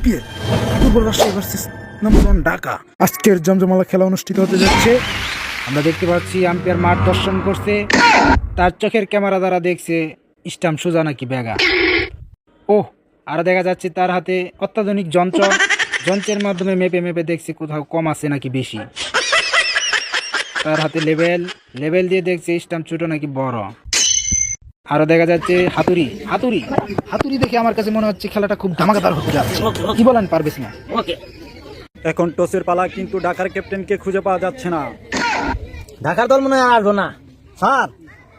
BPL football one Dhaka. আজকের জমজমালা খেলা অনুষ্ঠিত হতে যাচ্ছে। আমরা দেখতে পাচ্ছি আম্পায়ার মাঠ দর্শন করছে। তার চোখের ক্যামেরা দ্বারা দেখছে স্টাম্প সোজা নাকি ব্যাগা ও আর দেখা যাচ্ছে তার হাতে অত্যাধুনিক যন্ত্র। যন্ত্রের মাধ্যমে মেপে মেপে দেখছে কোথাও কম আছে নাকি বেশি। তার হাতে লেভেল লেভেল দিয়ে দেখছে স্টাম্প ছোট নাকি বড়। আরও দেখা যাচ্ছে হাতুড়ি হাতুড়ি। হাতুড়ি দেখে আমার কাছে মনে হচ্ছে খেলাটা খুব ধামাকাদার হতে যাচ্ছে। কি বলেন পারবেস না এখন টসের পালা কিন্তু ঢাকার ক্যাপ্টেনকে খুঁজে পাওয়া যাচ্ছে না। ঢাকার দল মনে হয় আর আসব না। স্যার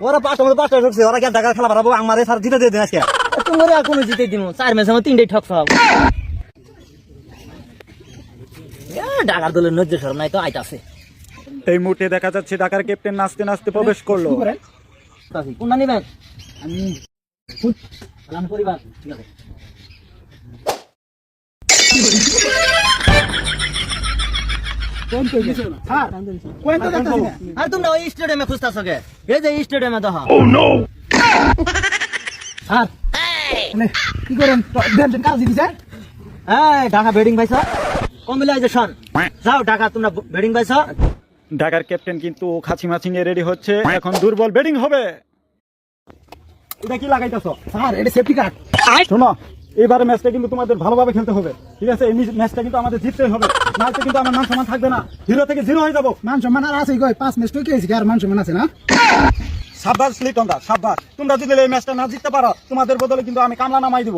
ওরা পাঁচটা মধ্যে পাঁচটা ঢুকছে ওরা কি ঢাকার খেলা পারাবো? আমারে স্যার জিতে দিয়ে দিন আজকে। তোমার আর কোনো জিতে দিব চার ম্যাচে আমার তিনটাই ঠক সব ঢাকার দলের নজ্জ সরম নাই তো আইতাছে। এই মুহূর্তে দেখা যাচ্ছে ঢাকার ক্যাপ্টেন নাচতে নাচতে প্রবেশ করল। কোনটা নিবেন? আমি আমি পরিবার ঠিক আছে। আর তোমরা ওই স্টেডিয়ামে খুঁজতেছ কে? এই যে স্টেডিয়ামে দেখো। স্যার কি করেন? দেন দেন কাজ দিছে এই ঢাকা বেডিং পাইছ কম্বিলাইজেশন যাও ঢাকা তোমরা বেডিং পাইছ ঢাকার ক্যাপ্টেন কিন্তু খাঁচি মাছি নিয়ে রেডি হচ্ছে। এখন দুর্বল ব্যাটিং হবে। এটা কি লাগাইতেছ? স্যার এটা সেফটি কার্ড শোনো এবারে ম্যাচটা কিন্তু তোমাদের ভালোভাবে খেলতে হবে। ঠিক আছে? এই ম্যাচটা কিন্তু আমাদের জিততেই হবে। নাহলে কিন্তু আমার মান সম্মান থাকবে না। জিরো থেকে জিরো হয়ে যাব। মান সম্মান আর আছে কই? পাঁচ ম্যাচ তো কি হয়েছে কি আর মান সম্মান আছে না? সাব্বাস লিটন দা সাব্বাস। তোমরা যদি এই ম্যাচটা না জিততে পারো তোমাদের বদলে কিন্তু আমি কামলা নামাই দিব।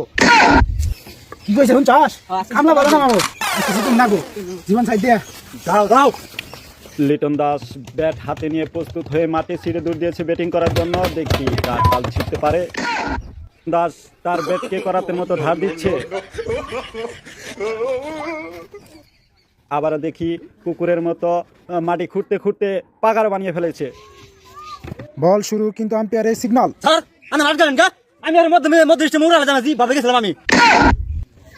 কি কইছে শুন চাস কামলা বড় না মামু তুমি না গো। জীবন সাইড দিয়া। যাও যাও লিটন দাস ব্যাট হাতে নিয়ে প্রস্তুত হয়ে মাঠে ছিঁড়ে দূর দিয়েছে ব্যাটিং করার জন্য। দেখি কার কাল ছিঁড়তে পারে। দাস তার ব্যাটকে করাতে মতো ধার দিচ্ছে। আবার দেখি কুকুরের মতো মাটি খুঁড়তে খুঁড়তে পাগার বানিয়ে ফেলেছে। বল শুরু কিন্তু আম্পায়ারের সিগন্যাল স্যার আমি মার জানেন কা আমি আর মধ্যে মধ্যে মুরা জানাছি ভাবে গেছিলাম আমি।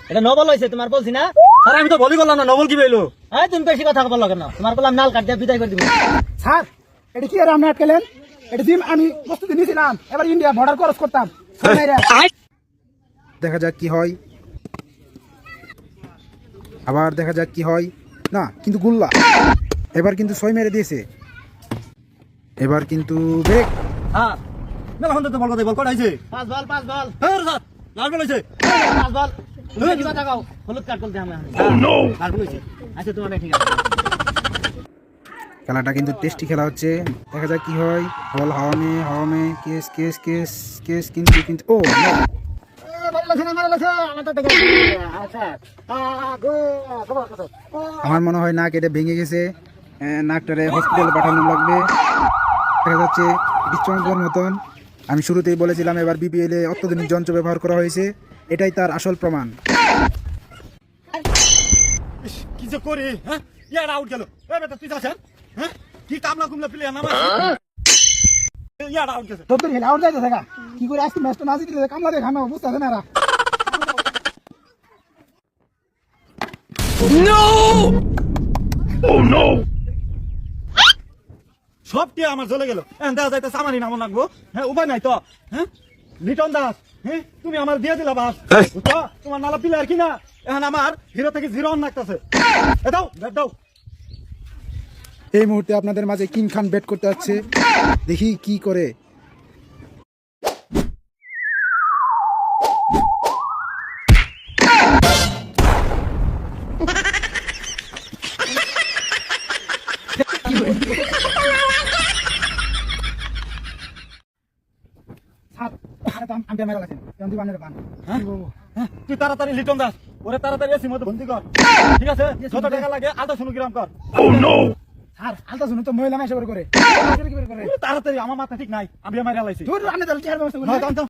এটা নবল হয়েছে তোমার বলছি না? স্যার আমি তো বলি বললাম না নবল কি পেল এই তুমি বেশি কথা বলল কেন? তোমার বললাম নাল কাট দিয়ে বিদায় করে দিব। স্যার এটা কি আর আপনি আটকেলেন এটা আমি প্রস্তুতি নিয়েছিলাম এবার ইন্ডিয়া বর্ডার ক্রস করতাম। দেখা যাক কি হয়। আবার দেখা যাক কি হয়। না কিন্তু গুল্লা। এবার কিন্তু ছয় মেরে দিয়েছে। এবার কিন্তু ব্রেক হ্যাঁ। না তো বল কথা বল কটাইছে পাঁচ বল পাঁচ বল। লাল বল হয়েছে। পাঁচ বল কি কথা কও হলুদ কাট করতে আমি লাল বল হয়েছে। আচ্ছা তোমার ঠিক আছে। খেলাটা কিন্তু টেস্টি খেলা হচ্ছে। দেখা যাক কি হয়। বল হাওয়া মে হাওয়া মে কেস কেস কেস কেস কিন্তু কিন্তু ও আমার মনে হয় নাক এটা ভেঙে গেছে। নাকটারে হসপিটালে পাঠানো লাগবে। দেখা যাচ্ছে বিচঙ্কর মতন। আমি শুরুতেই বলেছিলাম এবার বিপিএল এ অত্যাধুনিক যন্ত্র ব্যবহার করা হয়েছে। এটাই তার আসল প্রমাণ। কি যে করি হ্যাঁ? ইয়ার আউট গেল। এ বেটা তুই যাচ্ছেন হ্যাঁ? কি কামলা কুমলা প্লেয়ার নামা ইয়ার আউট গেছে। তোর হেলে আউট যাইতে থাকা কি করে আজকে ম্যাচটা না জিতলে কামলা দেখে আমি বুঝতে আছে না এরা। সব টিয়া আমার চলে গেল। দেওয়া দেখা যাইতেছে আমারই নাম লাগবো। হ্যাঁ উপায় নাই তো। হ্যাঁ? লিটন দাস হ্যাঁ? তুমি আমার দিয়ে দিলা বাস। বুঝছ তোমার নালা পিলে আর কি না? এখন আমার হিরো থেকে জিরো অন লাগতেছে। দাও ব্যাট দাও। এই মুহূর্তে আপনাদের মাঝে কিং খান ব্যাট করতে যাচ্ছে দেখি কি করে তুই তাড়াতাড়ি লিটন দাস। ওরে তাড়াতাড়ি এসি মতো বন্দি কর। ঠিক আছে? যত টাকা লাগে আধা শুনু কিরাম কর। স্যার আলতা শুনুন তো মহিলা মেসে করে করে। তাড়াতাড়ি আমার মাথা ঠিক নাই। আমি আমার এলাইছি